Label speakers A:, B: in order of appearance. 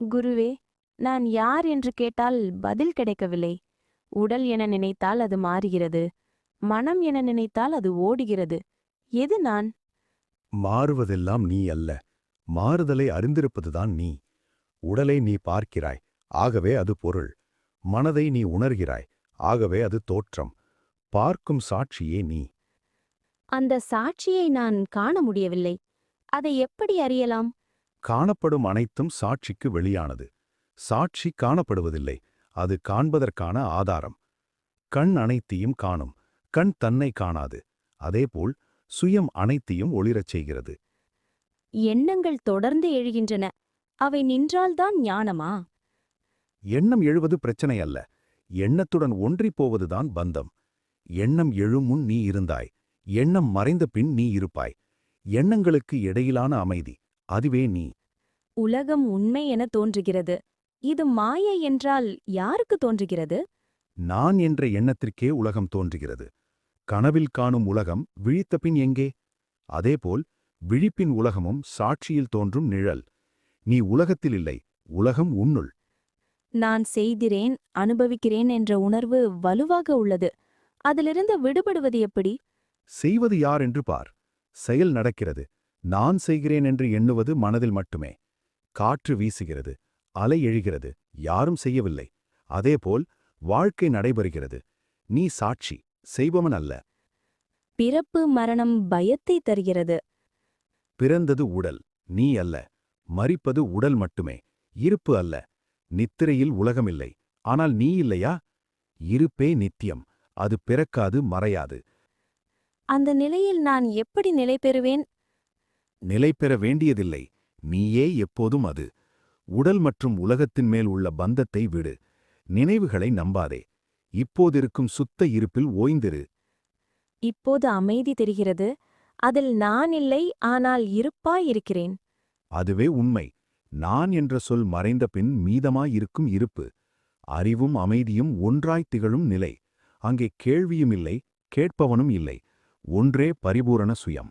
A: குருவே நான் யார் என்று கேட்டால் பதில் கிடைக்கவில்லை. உடல் என நினைத்தால் அது மாறுகிறது. மனம் என நினைத்தால் அது ஓடுகிறது. எது நான்?
B: மாறுவதெல்லாம் நீ அல்ல. மாறுதலை அறிந்திருப்பதுதான் நீ. உடலை நீ பார்க்கிறாய். ஆகவே அது பொருள். மனதை நீ உணர்கிறாய். ஆகவே அது தோற்றம். பார்க்கும் சாட்சியே நீ.
A: அந்த சாட்சியை நான் காண முடியவில்லை. அதை எப்படி அறியலாம்?
B: காணப்படும் அனைத்தும் சாட்சிக்கு வெளியானது. சாட்சி காணப்படுவதில்லை அது காண்பதற்கான ஆதாரம். கண் அனைத்தையும் காணும் கண் தன்னை காணாது அதேபோல் சுயம் அனைத்தையும் ஒளிரச் செய்கிறது.
A: எண்ணங்கள் தொடர்ந்து எழுகின்றன அவை நின்றால்தான் ஞானமா?
B: எண்ணம் எழுவது பிரச்சனை அல்ல எண்ணத்துடன் ஒன்றிப் போவதுதான் பந்தம். எண்ணம் எழும் முன் நீ இருந்தாய் எண்ணம் மறைந்த பின் நீ இருப்பாய். எண்ணங்களுக்கு இடையிலான அமைதி அதுவே நீ.
A: உலகம் உண்மை என தோன்றுகிறது. இது மாயை என்றால் யாருக்கு தோன்றுகிறது?
B: நான் என்ற எண்ணத்திற்கே உலகம் தோன்றுகிறது. கனவில் காணும் உலகம் விழித்த பின் எங்கே? அதேபோல் விழிப்பின் உலகமும் சாட்சியில் தோன்றும் நிழல். நீ உலகத்தில் இல்லை உலகம் உன்னுள்.
A: நான் செய்கிறேன் அனுபவிக்கிறேன் என்ற உணர்வு வலுவாக உள்ளது. அதிலிருந்து விடுபடுவது எப்படி?
B: செய்வது யார் என்று பார். செயல் நடக்கிறது. நான் செய்கிறேன் என்று எண்ணுவது மனதில் மட்டுமே. காற்று வீசுகிறது அலை எழுகிறது யாரும் செய்யவில்லை. அதேபோல் வாழ்க்கை நடைபெறுகிறது. நீ சாட்சி செய்பவன் அல்ல.
A: பிறப்பு மரணம் பயத்தை தருகிறது.
B: பிறந்தது உடல் நீ அல்ல. மரிப்பது உடல் மட்டுமே இருப்பு அல்ல. நித்திரையில் உலகமில்லை. ஆனால் நீ இல்லையா? இருப்பே நித்தியம் அது பிறக்காது மறையாது.
A: அந்த நிலையில் நான் எப்படி நிலை பெறுவேன்
B: நிலை பெற வேண்டியதில்லை. நீயே எப்போதும் அது. உடல் மற்றும் உலகத்தின் மேல் உள்ள பந்தத்தை விடு. நினைவுகளை நம்பாதே. இப்போதிருக்கும் சுத்த இருப்பில் ஓய்ந்திரு.
A: இப்போது அமைதி தெரிகிறது. அதில் நான் இல்லை ஆனால் இருப்பாயிருக்கிறேன்
B: அதுவே உண்மை. நான் என்ற சொல் மறைந்த பின் மீதமாயிருக்கும் இருப்பு. அறிவும் அமைதியும் ஒன்றாய்த் திகழும் நிலை. அங்கே கேள்வியும் இல்லை கேட்பவனும் இல்லை. ஒன்றே பரிபூரண சுயம்.